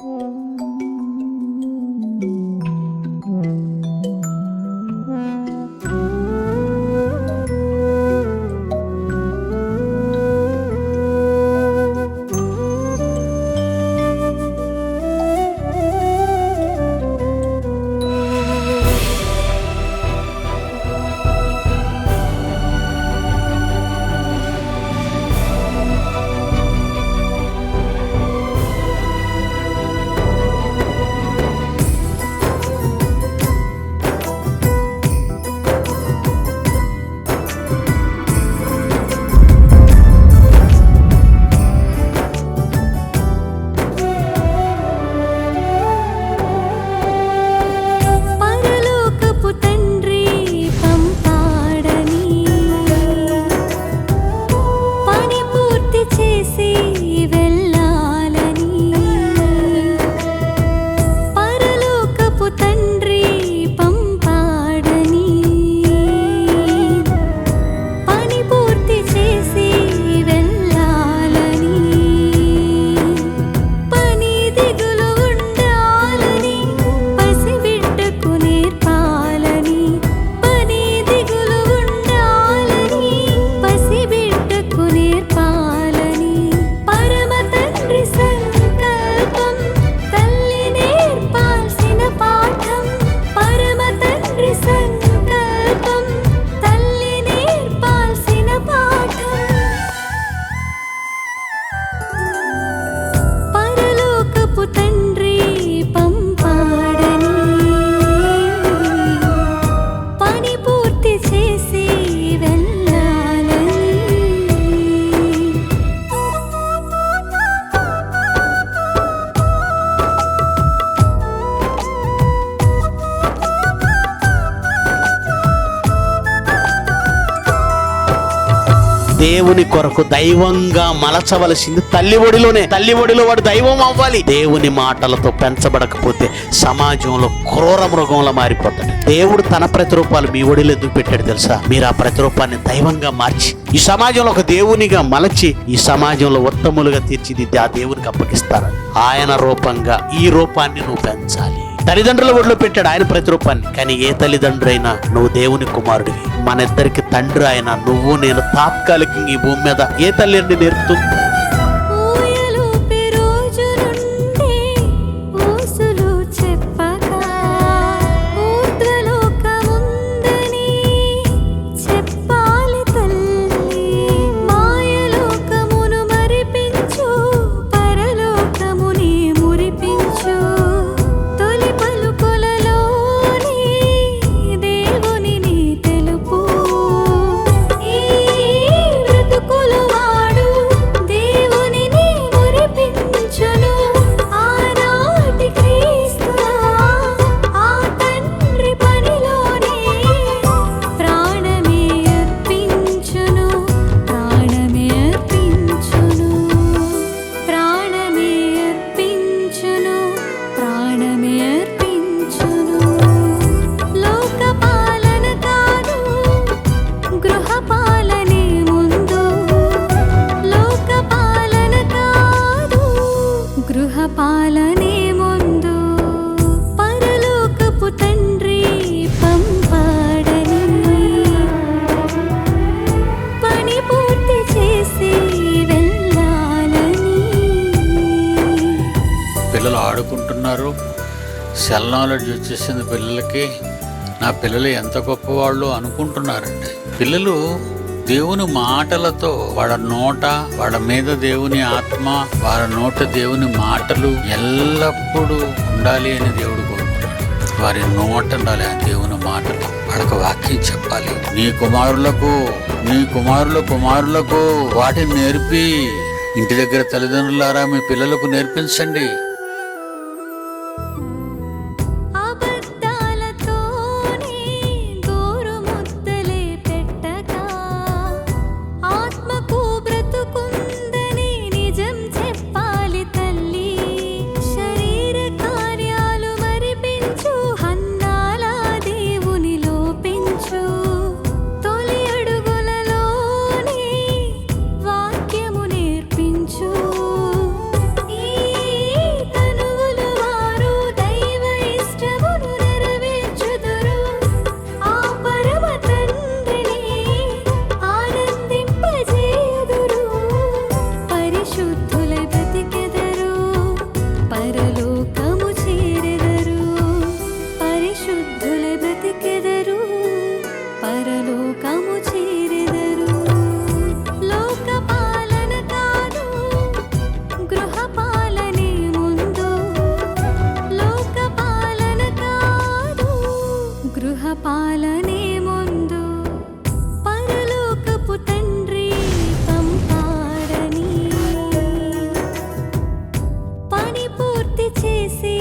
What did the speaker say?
పరలోకపు దేవుని కొరకు దైవంగా మలచవలసింది తల్లి ఒడిలోనే. తల్లి ఒడిలో వాడు దైవం అవ్వాలి. దేవుని మాటలతో పెంచబడకపోతే సమాజంలో క్రూర మృగంలో మారిపోతాడు. దేవుడు తన ప్రతిరూపాలు మీ ఒడిలో ఎందుకు పెట్టాడు తెలుసా? మీరు ఆ ప్రతిరూపాన్ని దైవంగా మార్చి ఈ సమాజంలో ఒక దేవునిగా మలచి ఈ సమాజంలో ఉత్తములుగా తీర్చిదిద్ది ఆ దేవునికి అప్పగిస్తారు. ఆయన రూపంగా ఈ రూపాన్ని నువ్వు పెంచాలి. తల్లిదండ్రుల ఒడిలో పెట్టాడు ఆయన ప్రతిరూపాన్ని. కానీ ఏ తల్లిదండ్రులైనా నువ్వు దేవుని కుమారుడివి. మన ఇద్దరికి తండ్రి ఆయన నువ్వు నేను తాత్కాలికంగా ఈ భూమి మీద ఏ తల్లి నేర్పుతుంది సెల్ నాలెడ్జ్ వచ్చేసింది పిల్లలకి. నా పిల్లలు ఎంత గొప్పవాళ్ళు అనుకుంటున్నారండి. పిల్లలు దేవుని మాటలతో వాళ్ళ నోట వాళ్ళ మీద దేవుని ఆత్మ వాళ్ళ నోట దేవుని మాటలు ఎల్లప్పుడూ ఉండాలి అని దేవుడు కోరుకున్నాడు వారి నోట ఉండాలి ఆ దేవుని మాటలు. వాళ్ళకి వాక్యం చెప్పాలి. నీ కుమారులకు నీ కుమారుల కుమారులకు వాటిని నేర్పి. ఇంటి దగ్గర తల్లిదండ్రులారా మీ పిల్లలకు నేర్పించండి. బ్రతికెదరు పరలోకము చేరెదరు. లోక పాలన కాదు గృహ పాలనే ముందు. లోక పాలన కాదు గృహ పాలనే ముందు. పరలోకపు తండ్రి పంపారని పని పూర్తి చేసి